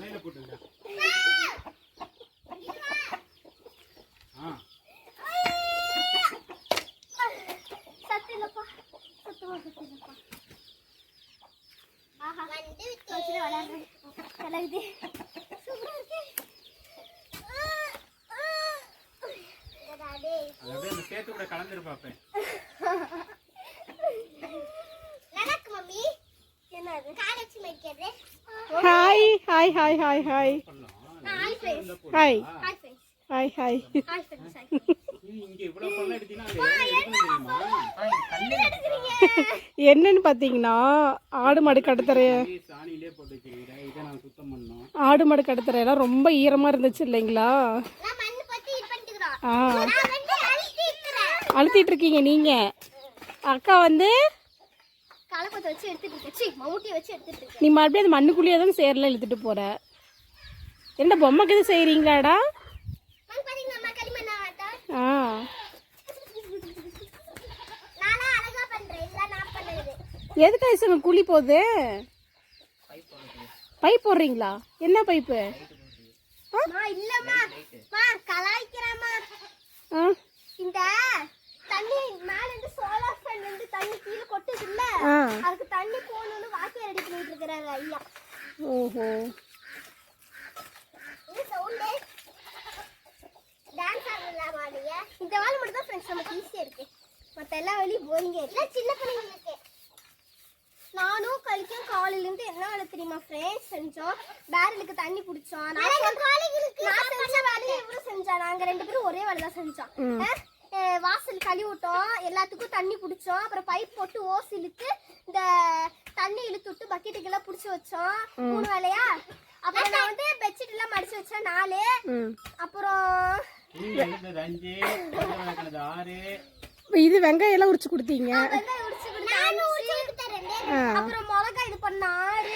தலையில போட்டுருங்க. ஆ. சத்து இல்லப்பா சுத்தமா சத்து இல்லப்பா ஆஹா வச்சுட்டு விளையாடுறேன். கலகுது சூப்பரா இருக்கு. அது அப்படியே அந்த சேத்து கூட கலந்துரு பாப்பேன். நடக்கு மம்மி. என்ன அது கால் வச்சு வைக்கிறது hi hi hi hi hi hi. Hi hi என்னன்னு பார்த்தீங்கன்னா ஆடு மாடு கடத்துறைய அப்படியே சாணியிலே போட்டு வச்சுக்கிறேன் இதை நான் சுத்தம் பண்ணோம். ஆடு மாடு கடத்துறையெல்லாம் ரொம்ப ஈரமாக இருந்துச்சு இல்லைங்களா? ஆ. நான் வந்து அழுத்தி இருக்கிறேன். அழுத்திட்டு இருக்கீங்க நீங்கள் அக்கா வந்து கலப்பத்தை வச்சு எடுத்துட்டு இருக்கேன். சி மம்முட்டியை வச்சு எடுத்துட்டு இருக்கேன். நீ மறுபடியும் அந்த மண்ணுக்குள்ளேயே தான் சேரில் இழுத்துட்டு போகிற என்ன பொம்மைக்கு எதுவும் செய்கிறீங்களாடா ஆ. நானா அழகா பண்றேன். இல்ல நான் பண்ணது எதுக்கு ஐசங்க கூலி போகுது? பைப் போடுறீங்களா? என்ன பைப்பு? இல்லம்மா. மா கலாய்க்கிறேம்மா. ஆ. இந்த தண்ணி மேல இருந்து சோலார் ஃபேன்ல இருந்து தண்ணி கீழே கொட்டுது இல்ல ஆ. அதுக்கு தண்ணி போகணும்னு வாக்கிய ரெடி பண்ணிட்டு இருக்கிறாரு ஐயா. ஓஹோ. டான்ஸ் ஆடலாமா நீங்க? இந்த வேலை மட்டும் தான் ஃப்ரெண்ட்ஸ் நமக்கு ஈஸியா இருக்கு. மத்த எல்லா வேலையும் போரிங்க இல்ல சின்ன பிள்ளைங்களுக்கு நானும் கழிக்கும் காலையில இருந்து என்ன வேலை தெரியுமா ஃப்ரெண்ட்ஸ் செஞ்சோம். பேரலுக்கு தண்ணி பிடிச்சோம். நான் செஞ்ச வேலையை இவரும் செஞ்சா நாங்க ரெண்டு பேரும் ஒரே வேலை தான் செஞ்சோம் வாசல் கழுவி விட்டோம் எல்லாத்துக்கும் தண்ணி பிடிச்சோம். அப்புறம் பைப் போட்டு ஓஸ் இழுத்து இந்த தண்ணி இழுத்து விட்டு பக்கெட்டுக்கெல்லாம் பிடிச்சி வச்சோம். மூணு வேலையா? அப்புறம் நான் வந்து பெட்ஷீட் எல்லாம் மடிச்சு வச்சேன். நாலு. அப்புறம் இது வெங்காயம் எல்லாம் உரிச்சு கொடுத்தீங்க. அப்புறம் மிளகாய் இது பண்ண ஆறு.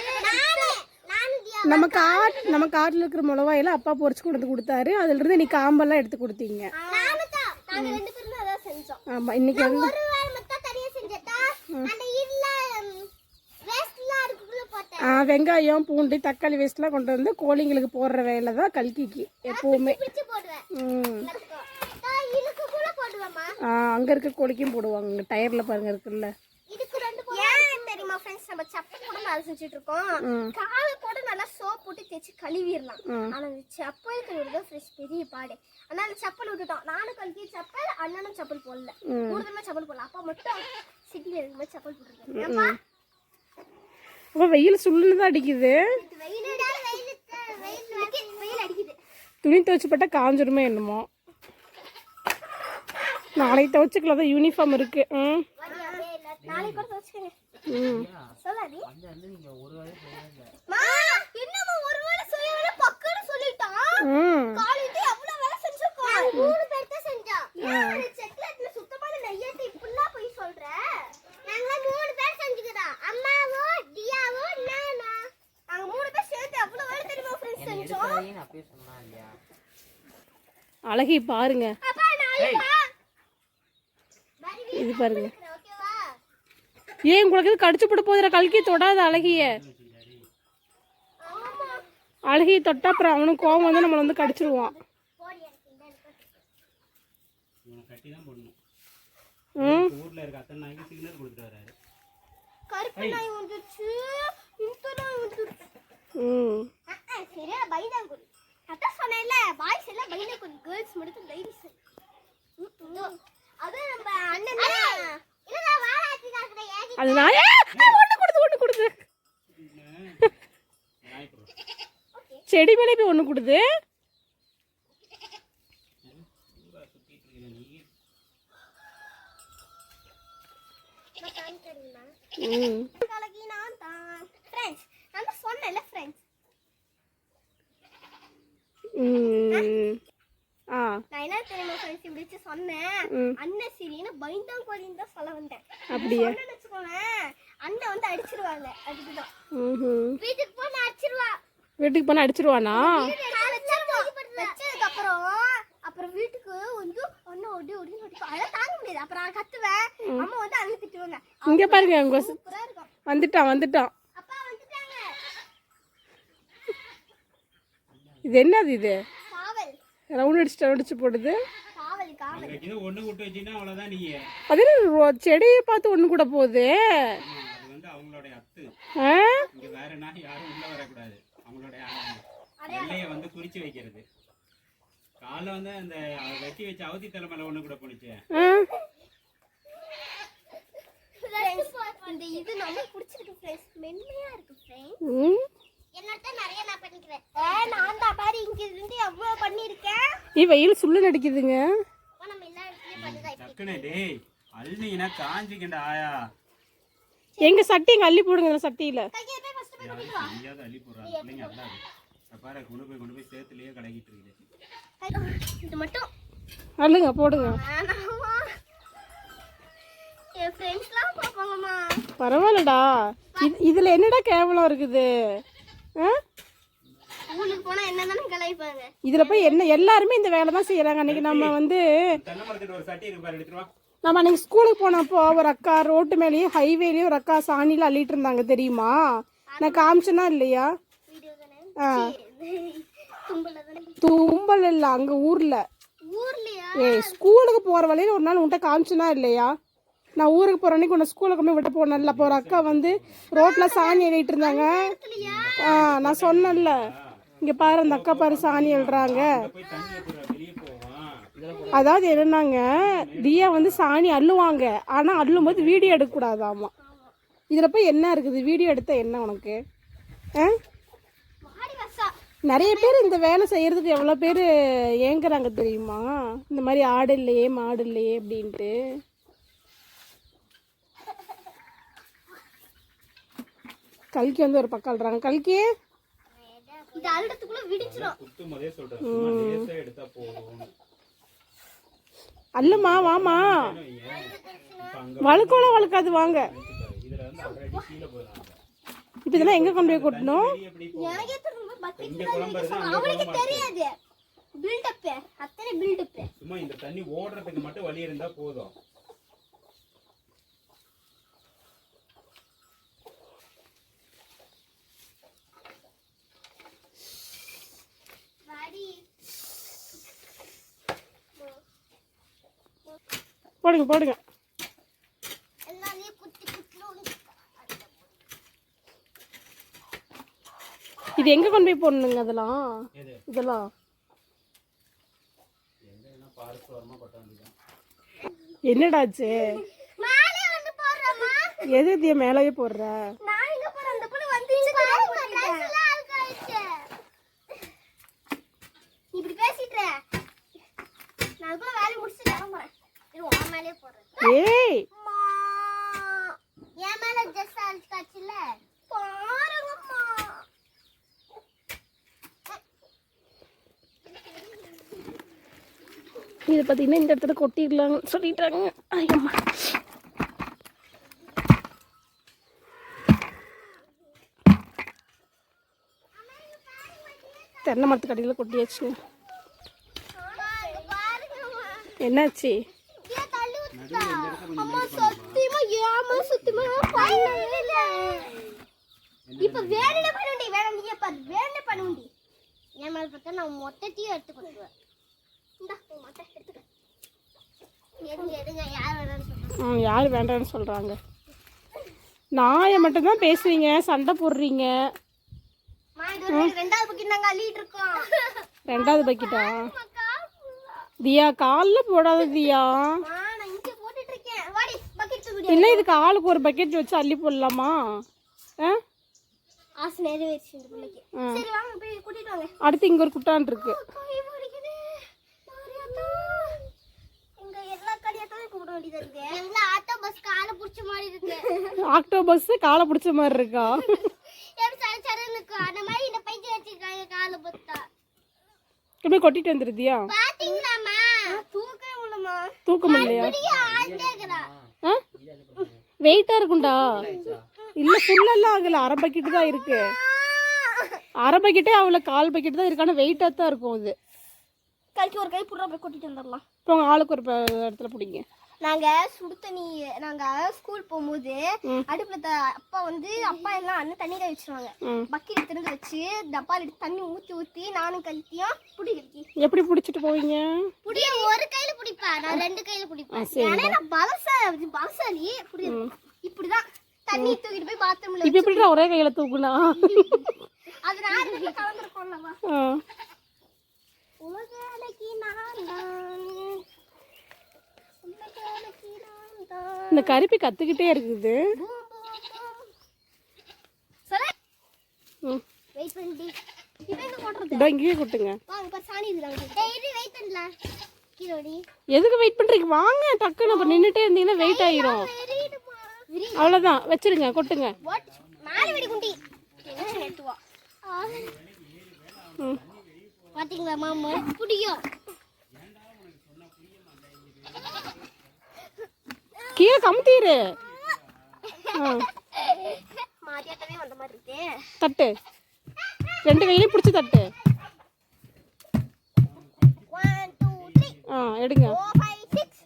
நம்ம காட் நம்ம காட்டில் இருக்கிற மிளகாயெல்லாம் அப்பா பொரிச்சு கொண்டு வந்து கொடுத்தாரு. அதுல இருந்து நீ காம்பெல்லாம் எடுத்து கொடுத்தீங்க. நாங்க ரெண்டு பேரும் அதான் செஞ்சோம். ஆமாம் இன்னைக்கு வந்து ஒரு வாரம் மட்டும் தனியா செஞ்சதா அந்த இதுல வேஸ்ட்லாம் இருக்குள்ள போட்டேன் ஆ, வெங்காயம் பூண்டு தக்காளி வேஸ்ட்லாம் கொண்டு வந்து கோழிங்களுக்கு போடுற வேலை தான் கல்கிக்கு எப்போவுமே. பிடிச்சு போடுவேன். ம். போடுவேம்மா. அங்கே இருக்க கோழிக்கும் போடுவாங்க டயரில் பாருங்க இருக்குல்ல. இதுக்கு தெரியுமா ஃப்ரெண்ட்ஸ் நம்ம செப்பல் கூட நல்லா செஞ்சுட்டு இருக்கோம். காலை கூட நல்லா சோப் போட்டு தேய்ச்சி கழுவிடலாம். ஆனா அந்த செப்பல் கழுவுறது ஃப்ரெஷ் பெரிய பாடு. அதனால செப்பல் விட்டுட்டோம். நானும் கல்கி செப்பல் அண்ணனும் செப்பல் போடல. மூணு தடவை செப்பல் போடல. அப்பா மட்டும் சிட்டில இருக்கும்போது செப்பல் போட்டுருக்கேன். அப்போ வெயில் சுள்ளுன்னு தான் அடிக்குது. இது வெயில் வெயில் வெயில் வெயில் அடிக்குது. துணி துவைச்சு போட்டா காஞ்சிருமே என்னமோ? நாளைக்கு துவைச்சிக்கலாம் தான் யூனிஃபார்ம் இருக்கு. ம். நாளைக்கு கூட துவச்சுக்கங்க சொல்லாதி. ஒரு வேளை செய்ய வேலை பக்கன்னு சொல்லிட்டான் காலையில எவ்வளவு வேலை செஞ்சிருக்கோம் மூணு பேர் தான் செஞ்சோம் செக்லெட்ல சுத்தமான நெய்யத்தை இப்படிலாம் போய் சொல்ற? நாங்க மூணு பேர் செஞ்சுக்கிறோம் அம்மாவும் தியாவும் நானா? நாங்க மூணு பேர் சேர்ந்து எவ்வளவு வேலை தெரியுமா ஃப்ரெண்ட்ஸ் செஞ்சோம்? அழகி பாருங்க. அப்பா நாளைக்கு இது பாருங்க. ஏன் உங்களுக்கு இது கடிச்சு போட்டு போதுற கல்கி தொடாத அழகிய. ஆமா அழகிய தொட்டா அப்புறம் அவனுக்கு கோவம் வந்து நம்மளை வந்து கடிச்சிருவான். அது நம்ம அண்ணன் அது நான் ஒன்று கொடுத்து ஒன்று கொடுத்து. செடி மேலே போய் ஒன்று கொடுத்து என்ன தெரியுமா சொன்னேன். அண்ணன் சரின்னு பைந்தான் கோழின்னு தான் சொல்ல வந்தேன். அப்படியா? அண்ணன் வந்து அடிச்சிருவாங்க. அதுக்குதான். வீட்டுக்கு போன அடிச்சிருவா. வீட்டுக்கு அடிச்சிருவானா? வச்சதுக்கு அப்புறம் அப்புறம் வீட்டுக்கு வந்து ஒன்னு ஒடி ஒடி ஒடிக்கும் அதெல்லாம் தாங்க முடியாது. அப்புறம் நான் கத்துவேன். அம்மா வந்து அங்க திட்டுவாங்க. இங்கே பாருங்க உங்க வந்துட்டான் வந்துட்டான் இது என்னது இது? ரவுண்ட் அடிச்சு அடிச்சு போடுது. ஒண்ணு விட்டு வச்சீங்கன்னா அவ்வளவுதான் நீ. அது என்ன ரோ- செடியை பார்த்து ஒன்று கூட போகுது? அது வந்து அவங்களுடைய அத்து. ஆ? இங்க வேற நாய் யாரும் உள்ள வரக்கூடாது. அவங்களுடைய எல்லையை வந்து குறிச்சு வைக்கிறது. காலைல வந்து அந்த வெட்டி வச்ச அவதி தலைமையில ஒண்ணு கூட போனுச்சு இந்த இது நம்ம பிடிச்சிருக்கு ஃப்ரெண்ட்ஸ் மென்மையா இருக்கு ஃப்ரெண்ட்ஸ் ம்? என்னட்ட நிறைய நான் பண்ணிக்கிறேன். நான் தான் பாரு இங்க இருந்து எவ்வளவு பண்ணிருக்கேன் ஏ வெயில் சுள்ளு நடிக்குதுங்க. நம்ம எல்லா இடத்துலயும் பண்ணுதா டக்குனு டேய் அள்ளினா காஞ்சிக்கிண்ட ஆயா. எங்க சட்டி இங்க அள்ளி போடுங்க இந்த சட்டியில. கையை போய் ஃபர்ஸ்ட் போய் யாரும் தெரியாத அள்ளி போடுறாங்க. பிள்ளைங்க அல்லாது இப்ப பாரு கொண்டு போய் கொண்டு போய் சேத்துலயே கலக்கிட்டு இருக்குது. இது மட்டும். அள்ளுங்க போடுங்க. வேணாமா? என் ஃப்ரெண்ட்ஸ்லாம் பார்ப்பாங்கம்மா. பரவாயில்லடா. இது இதுல என்னடா கேவலம் இருக்குது? ஆ? ஸ்கூலுக்கு போனா என்னதானே கலாய்ப்பாங்க? இதுல போய் என்ன எல்லாருமே இந்த வேலை தான் செய்யறாங்க. அன்னைக்கு நம்ம வந்து தென்னை மரத்துக்கு ஒரு சட்டி இருக்கு பாரு எடுத்துட்டு வா. நம்ம அன்னைக்கு ஸ்கூலுக்கு போனப்போ ஒரு அக்கா ரோட்டு மேலேயும் ஹைவேலயும் ஒரு அக்கா சாணியில அள்ளிட்டு இருந்தாங்க தெரியுமா? நான் காமிச்சேனா இல்லையா? தும்பல இல்லை அங்க ஊர்ல. ஊர்லயா? ஏய் ஸ்கூலுக்கு போற வழியில ஒரு நாள் உன்கிட்ட காமிச்சனா இல்லையா? நான் ஊருக்கு போற அன்னைக்கு உன்னை ஸ்கூலுக்கு போய் விட்டு போனேன்ல. அப்போ ஒரு அக்கா வந்து ரோட்ல சாணி எழுதிட்டு இருந்தாங்க. ஆ நான் சொன்னேன்ல. இங்கே பாரு அந்த அக்கா பாரு சாணி எழுறாங்க அதாவது என்னன்னாங்க தியா வந்து சாணி அள்ளுவாங்க. ஆனால் அள்ளும் போது வீடியோ எடுக்கக்கூடாதாமா? இதில் போய் என்ன இருக்குது? வீடியோ எடுத்தால் என்ன உனக்கு? ஆ? நிறைய பேர் இந்த வேலை செய்கிறதுக்கு எவ்வளோ பேர் ஏங்குறாங்க தெரியுமா? இந்த மாதிரி ஆடு இல்லையே மாடு இல்லையே அப்படின்ட்டு. கல்கி வந்து ஒரு பக்கம் அழுறாங்க கல்கி இது அழுறதுக்குள்ள விடிச்சிரும் குத்தும் போதே சொல்றேன். சும்மா லேசா எடுத்தா போதும். அல்லுமா வாமா வழுக்கோலாம் வழுக்காது வாங்க. இதுல வந்து ஆல்ரெடி கீழே போயிடறாங்க இப்போ இதெல்லாம் எங்கே கொண்டு போய் கொட்டணும்? எனக்கே குழம்பு இருக்கு. தெரியாது. பில்டப் அத்தனை பில்டப் சும்மா இந்த தண்ணி ஓடுறதுக்கு மட்டும் வழி இருந்தா போதும் வாடி போடுங்க போடுங்க. இது எங்கே கொண்டு போய் போடணுங்க அதெல்லாம்? இதெல்லாம்? என்னடாச்சு? மேலே வந்து போடுறமா எது இதைய மேலேயே போடுற நான் எங்க போறேன் அந்த பொண்ணு வந்து இங்க ட்ரெஸ்லாம் அழுக்காயிடுச்சு நீ இப்படி பேசிட்டு இரு. நான் அதுக்குள்ள வேலையை முடிச்சுட்டு கிளம்புறேன் ஏய். என் மேல அழுக்காச்சுல பாருங்கம்மா. இது பார்த்தீங்கன்னா இந்த இடத்துல கொட்டிடலாம்னு சொல்லிட்டாங்க. ஐயம்மா தென்னை மரத்து கடையில் கொட்டியாச்சு. என்னாச்சு? அம்மா சத்தியமா ஏமா சத்தியமா பண்ணவே இப்ப வேணும்னே பண்ணுண்டி வேணும் நீ இப்ப வேணும்னே பண்ணுண்டி பார்த்தா நான் மொத்தத்தையும் எடுத்து கொடுத்துருவேன் இந்தா எடுத்துக்க எடுங்க யார் வேண்டாம்னு சொல்கிறாங்க நாயை மட்டும்தான் பேசுவீங்க சண்டை போடுறீங்க. ரெண்டாவது பக்கெட்டா தியா காலில் போடாத தியா மா நான் இங்க போட்டுட்டு இருக்கேன் வாடி பக்கெட் தூக்கிடி இல்லை இதுக்கு ஆளுக்கு ஒரு பக்கெட் வச்சு அள்ளி போடலாமா? ஆ? ஆசை நிறைவேறிச்சு இந்த பிள்ளைக்கு. சரி வாங்க போய் கூட்டிட்டு வாங்க. அடுத்து இங்கே ஒரு குட்டான் இருக்கு. ஆக்டோபஸ் காலை பிடிச்ச மாதிரி இருக்கா. எப்படி சர சரன்னு இருக்கு. அந்த மாதிரி இந்த பைத்தியம் வச்சிருக்காங்க காலை பொத்தா. இப்படி கொட்டிட்டு வந்துருதியா பாத்தீங்களாம்மா? தூக்கவே முடியலம்மா. தூக்க முடியலையா அப்படியே ஆடிட்டே இருக்கிறா. ஆ வெயிட்டா இருக்கும்டா இல்ல ஃபுல்லெல்லாம் ஆகல. அரை பக்கெட் தான் இருக்கு. அரை பக்கெட்டே அவள கால் பக்கெட் தான் இருக்கு ஆனா வெயிட்டா தான் இருக்கும் இது கழிச்சு ஒரு கை புடுறா போய் கொட்டிட்டு வந்துடலாம். இப்போ ஆளுக்கு ஒரு இடத்துல பிடிங்க. நாங்க சுடு தண்ணி நாங்க ஸ்கூல் போகும்போது அடுப்புல அப்பா வந்து அப்பா எல்லாம் அண்ணன் தண்ணி காய வச்சிருவாங்க. பக்கெட் திறந்து வச்சு டப்பால எடுத்து தண்ணி ஊத்தி ஊத்தி நானும் கழித்தியும் புடி கழித்தி எப்படி பிடிச்சிட்டு போவீங்க? புடிய ஒரு கையில பிடிப்பா நான் ரெண்டு கையில பிடிப்பேன். ஏன்னா நான் பலச புடி இப்படிதான் தண்ணி தூக்கிட்டு போய் பாத்ரூம்ல இப்போ எப்படிடா ஒரே கையில தூக்குனா? அது நான் கலந்துருக்கோம்லவா இந்த கருப்பி கத்துக்கிட்டே இருக்குது. இங்கேயே கொட்டுங்க எதுக்கு வெயிட் பண்றீங்க? வாங்க டக்குன்னு அப்ப நின்னுட்டே இருந்தீங்கன்னா வெயிட் ஆயிரும். அவ்வளவுதான் வச்சிருங்க கொட்டுங்க. பாத்தீங்களா மாமா? புடியும் கீழே கமுத்திரு. தட்டு. ரெண்டு கையிலையும் பிடிச்சி தட்டு. ஆ எடுங்க. ஃபோர் ஃபைவ் சிக்ஸ்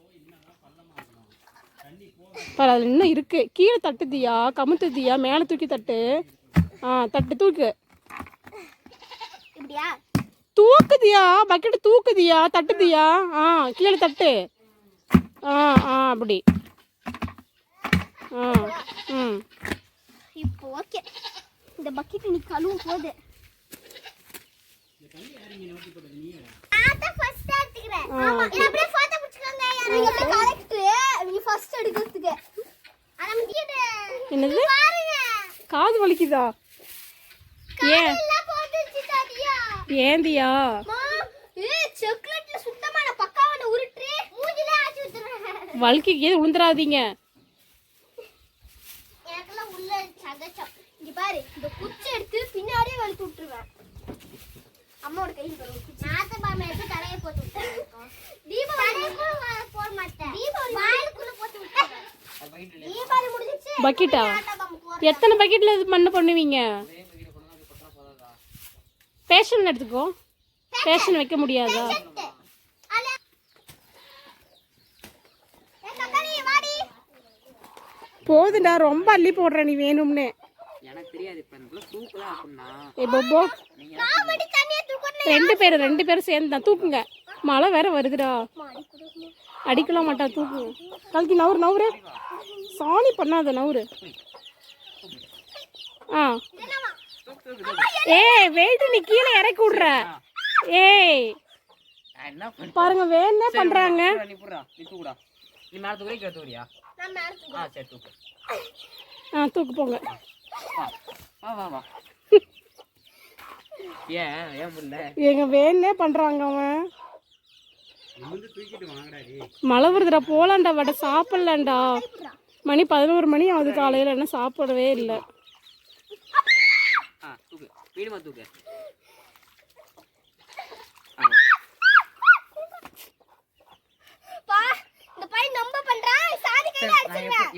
பாரு அதுல இன்னும் இருக்கு. கீழே தட்டுதியா கமுத்துதியா மேலே தூக்கி தட்டு. ஆ தட்டு தூக்கு. இப்படியா? தூக்குதியா பக்கெட் தூக்குதியா தட்டுதியா? ஆ கீழே தட்டு. ஆ ஆ அப்படி. ஆ ம். இப்போ ஓகே. இந்த பக்கெட் நீ கழுவும் போது. ஆமா இது அப்படியே photo பிடிச்சுக்கோங்க. நீங்க அப்படியே first எடுக்கிறதுக்கு. முடியாது. என்னது பாருங்க. காது வலிக்குதா ஏன். ஏந்தியா அம்மா, ஏய், chocolate ல சுத்தமா நான் பக்காவா நான் உருட்டுறி, மூஞ்சிலே ஆச்சி. வலிக்கு எனக்கெல்லாம் உள்ள சகச்சம். இங்க பாரு இந்த குச்சி எடுத்து பின்னாடியே வலிச்சு விட்டுருவேன் அம்மாவோட கையில் பாருங்க குச்சி. நாத்த பாம்பு எடுத்து தலையை போட்டு விட்டுருக்கோம் தீபாவளி போட மாட்டேன். தீபாவளி வாயிலுக்குள்ள போட்டு விட்டுருவேன். தீபாவளி முடிஞ்சிச்சு பக்கெட்டா? எத்தனை பக்கெட்ல இது பண்ண பண்ணுவீங்க? பேஷன் எடுத்துக்கோ. பேஷன் வைக்க முடியாதா? அல. ஏ கக்கனி வாடி. போதுண்டா ரொம்ப அள்ளி போடுற நீ வேணும்னு. தெரியாது. இப்ப தூக்கலாம் அப்படின்னா ஏ பொப்போ. ரெண்டு பேரும் ரெண்டு பேரும் சேர்ந்து தான் தூக்குங்க. மழை வேற வருதுடா. அடிக்கலாம் மாட்டா தூக்குங்க கல்கி நவுறு நவுறு. சாணி பண்ணாத நவுறு. ஆ. ஏய் வெயிட் நீ கீழே இறக்கி விடுற. ஏய். நான் என்ன பண்ண பாருங்க வேணே பண்றாங்க? நீ மேல கீழே தூக்குறியா? தூக்கு தூக்கு. ஆ தூக்கு போங்க. வா வா வா. ஏன் ஏன் புள்ள? எங்க வேணே பண்றாங்க அவன். நிமிந்து தூக்கிட்டு வாங்கடா டேய். மழை வருதுடா போலாம்டா வட சாப்பிடலாம்டா. மணி பதினோரு மணி ஆகுது காலையில என்ன சாப்பிடவே இல்லை.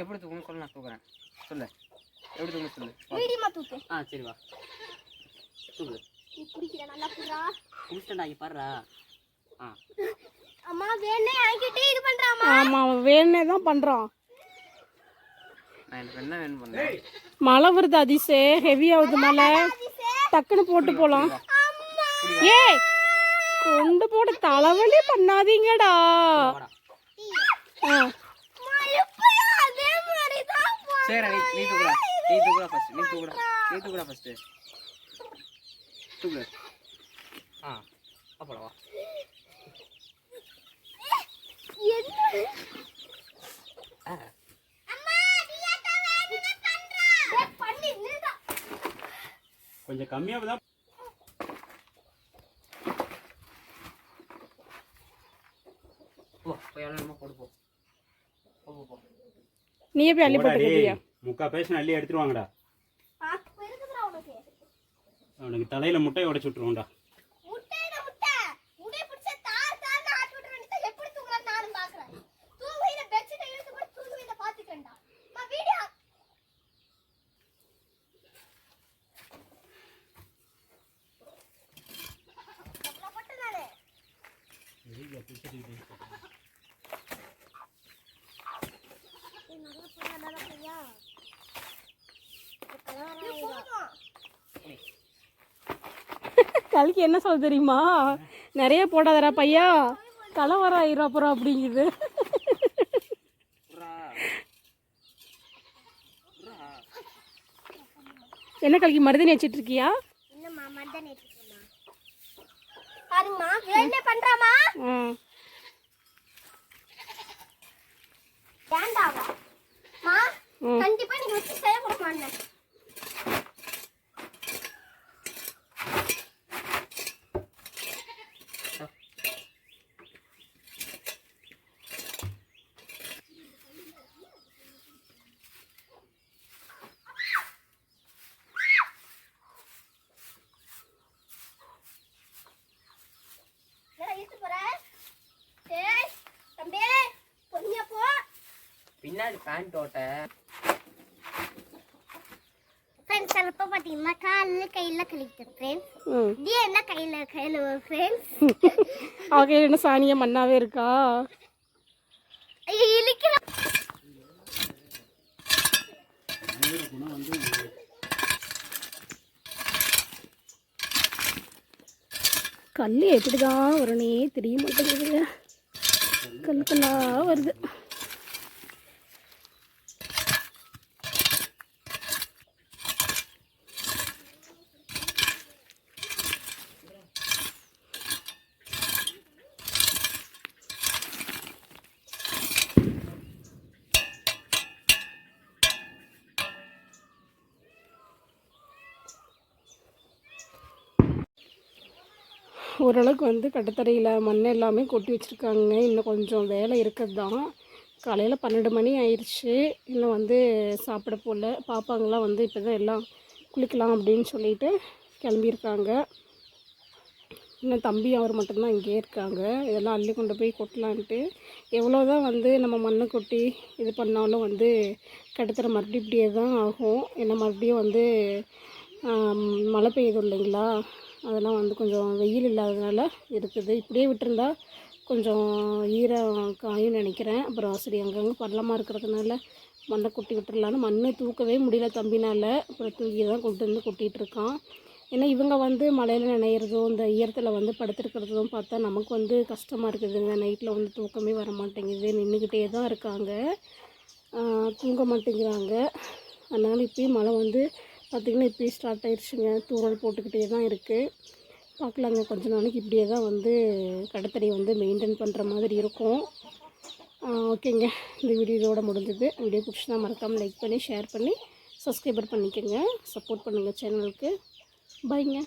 எப்படி தூக்கணும் சொல்லு நான் தூக்குறேன். சொல்லு. எப்படி தூக்கணும் சொல்லு. மீடியமா தூக்கு. ஆ சரி வா. தூக்கு நீ குடிக்கிற நல்லா புறா குடிச்சிட்டா இங்க பாருடா. ஆ. அம்மா வேணே என்கிட்ட இது பண்றாமா ஆமா அவன் வேணே தான் பண்றான். நான் எனக்கு என்ன வேணும் பண்ணேன் மழை வருது அதிசே. ஹெவி ஆகுது மழை டக்குன்னு போட்டு போலாம். ஏய் கொண்டு போட தலைவலி பண்ணாதீங்கடா. ஆ. எப்பயும் அதே மாதிரி தான் சரி நீ நீ தூக்குடா ஃபர்ஸ்ட் நீ தூக்குடா. நீ தூக்குடா ஆ அப்படா வா. கொஞ்சம் கம்மியாக தான். போ போய் எவ்வளோ போடு போ. போ நீயே போய் அள்ளி போடா போட்டு முக்கா பேசன் அள்ளி எடுத்துட்டு வாங்கடா. பாத்து பெருக்குதுடா உனக்கு. அவனுக்கு தலையில முட்டையை உடைச்சு விட்டுருவோம்டா. கல்கி என்ன சொல்ல தெரியுமா? நிறைய போடாதடா பையா. கலவரம் ஆயிரும் அப்புறம் அப்படிங்குது. என்ன கல்கி மருதனி வச்சிட்டு இருக்கியா. கண்டிப்பா நீங்க வச்சு செய்ய கொடுக்க மாட்டேன் என்னடா இழுத்து போற? ஏய், தம்பி, பொறுமையா போ. பின்னாடி பேண்ட் ஓட்ட. ஃப்ரெண்ட்ஸ் சிலப்போ பார்த்தீங்கன்னா காலில் கையில் கழிக்கிட்டேன் ஃப்ரெண்ட்ஸ் இது என்ன கையில் கையில் ஃப்ரெண்ட்ஸ் அவ கையில் என்ன சாணிய மண்ணாவே இருக்கா? ஐயோ இழுக்கிற. மனிதர் குணம் வந்து கல் எப்படிதான் வரும்னே தெரிய மாட்டேங்குது கல் கல்லா வருது. ஓரளவுக்கு வந்து கட்டத்தரையில் மண் எல்லாமே கொட்டி வச்சுருக்காங்க. இன்னும் கொஞ்சம் வேலை இருக்கிறது தான் காலையில் பன்னெண்டு மணி ஆயிடுச்சு இன்னும் வந்து சாப்பிட போகல பாப்பாங்களாம் வந்து இப்போ தான் எல்லாம் குளிக்கலாம் அப்படின்னு சொல்லிட்டு கிளம்பியிருக்காங்க. இன்னும் தம்பி அவர் மட்டும்தான் இங்கேயே இருக்காங்க. இதெல்லாம் அள்ளி கொண்டு போய் கொட்டலான்ட்டு. எவ்வளோ தான் வந்து நம்ம மண்ணை கொட்டி இது பண்ணாலும் வந்து கட்டுத்தர மறுபடியும் இப்படியே தான் ஆகும். ஏன்னா மறுபடியும் வந்து மழை பெய்யுது இல்லைங்களா? அதெல்லாம் வந்து கொஞ்சம் வெயில் இல்லாததுனால இருக்குது இப்படியே விட்டுருந்தா கொஞ்சம் ஈரம் காயும் நினைக்கிறேன். அப்புறம் சரி அங்கங்கே பள்ளமாக இருக்கிறதுனால மண்ணை கொட்டி விட்டுறலான்னு மண்ணை தூக்கவே முடியல தம்பினால். அப்புறம் தூக்கி தான் கொண்டு வந்து கொட்டிகிட்டு இருக்கான். ஏன்னா இவங்க வந்து மழையில் நினைகிறதும் இந்த ஈரத்தில் வந்து படுத்துருக்கிறதும் பார்த்தா நமக்கு வந்து கஷ்டமாக இருக்குதுங்க. நைட்டில் வந்து தூக்கமே வர மாட்டேங்குது. நின்றுக்கிட்டே தான் இருக்காங்க. தூங்க மாட்டேங்கிறாங்க. அதனால் இப்போயும் மழை வந்து பார்த்திங்கன்னா இப்படி ஸ்டார்ட் ஆயிடுச்சுங்க தூரல் போட்டுக்கிட்டே தான் இருக்குது பார்க்கலாங்க. கொஞ்ச நாளைக்கு இப்படியே தான் வந்து கடத்தடியை வந்து மெயின்டைன் பண்ணுற மாதிரி இருக்கும். ஓகேங்க. இந்த வீடியோ இதோட முடிஞ்சது. வீடியோ பிடிச்சினா மறக்காமல் லைக் பண்ணி ஷேர் பண்ணி சப்ஸ்கிரைபர் பண்ணிக்கோங்க. சப்போர்ட் பண்ணுங்கள் சேனலுக்கு பாய்ங்க